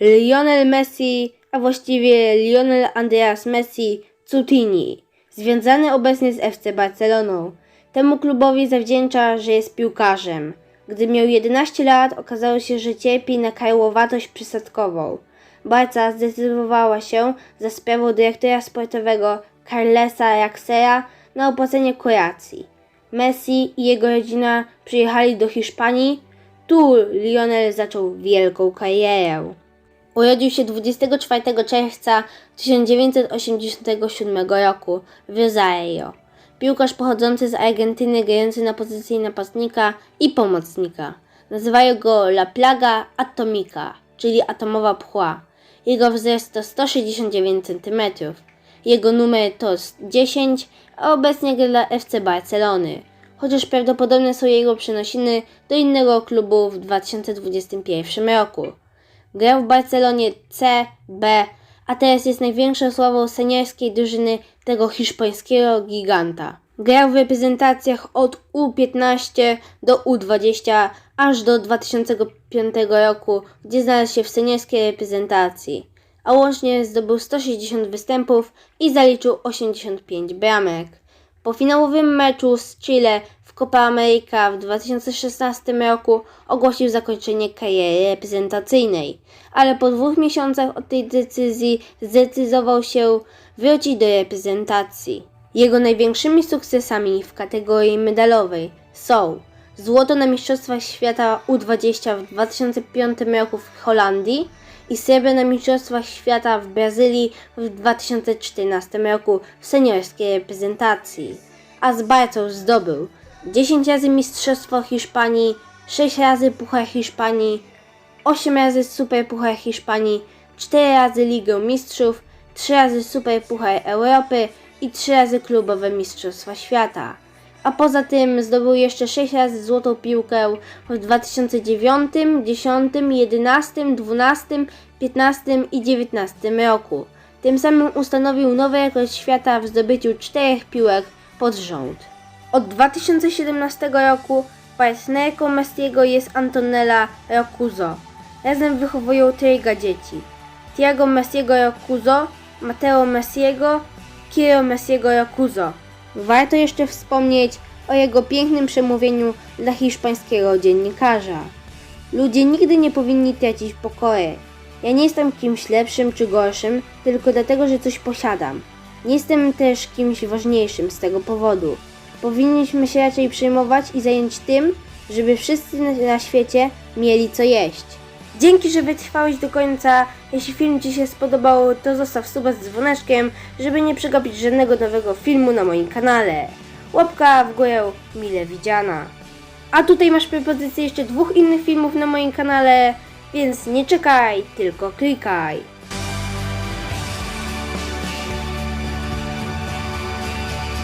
Lionel Messi, a właściwie Lionel Andreas Messi Cutini, związany obecnie z FC Barceloną. Temu klubowi zawdzięcza, że jest piłkarzem. Gdy miał 11 lat, okazało się, że cierpi na karłowatość przysadkową. Barca zdecydowała się za sprawą dyrektora sportowego Carlesa Raxera na opłacenie kuracji. Messi i jego rodzina przyjechali do Hiszpanii. Tu Lionel zaczął wielką karierę. Urodził się 24 czerwca 1987 roku w Rosario. Piłkarz pochodzący z Argentyny, grający na pozycji napastnika i pomocnika. Nazywają go La Plaga Atomica, czyli atomowa pchła. Jego wzrost to 169 cm. Jego numer to 10, a obecnie gra dla FC Barcelony. Chociaż prawdopodobne są jego przenosiny do innego klubu w 2021 roku. Grał w Barcelonie C, B, a teraz jest największą sławą seniorskiej drużyny tego hiszpańskiego giganta. Grał w reprezentacjach od U15 do U20 aż do 2005 roku, gdzie znalazł się w seniorskiej reprezentacji, a łącznie zdobył 160 występów i zaliczył 85 bramek. Po finałowym meczu z Chile Copa America w 2016 roku ogłosił zakończenie kariery reprezentacyjnej, ale po dwóch miesiącach od tej decyzji zdecydował się wrócić do reprezentacji. Jego największymi sukcesami w kategorii medalowej są złoto na Mistrzostwach Świata U20 w 2005 roku w Holandii i srebro na Mistrzostwach Świata w Brazylii w 2014 roku w seniorskiej reprezentacji. A z Barcą zdobył 10 razy Mistrzostwo Hiszpanii, 6 razy Puchar Hiszpanii, 8 razy Super Puchar Hiszpanii, 4 razy Ligę Mistrzów, 3 razy Super Puchar Europy i 3 razy Klubowe Mistrzostwa Świata. A poza tym zdobył jeszcze 6 razy złotą piłkę w 2009, 10, 11, 12, 15 i 19 roku. Tym samym ustanowił nowy rekord świata w zdobyciu czterech piłek pod rząd. Od 2017 roku partnerką Messiego jest Antonella Rocuzzo. Razem wychowują trojga dzieci. Tiago Messiego Rocuzzo, Matteo Messiego, Kiro Messiego Rocuzzo. Warto jeszcze wspomnieć o jego pięknym przemówieniu dla hiszpańskiego dziennikarza. Ludzie nigdy nie powinni tracić pokory. Ja nie jestem kimś lepszym czy gorszym, tylko dlatego, że coś posiadam. Nie jestem też kimś ważniejszym z tego powodu. Powinniśmy się raczej przejmować i zająć tym, żeby wszyscy na- świecie mieli co jeść. Dzięki, że wytrwałeś do końca. Jeśli film Ci się spodobał, to zostaw suba z dzwoneczkiem, żeby nie przegapić żadnego nowego filmu na moim kanale. Łapka w górę mile widziana. A tutaj masz propozycję jeszcze dwóch innych filmów na moim kanale, więc nie czekaj, tylko klikaj.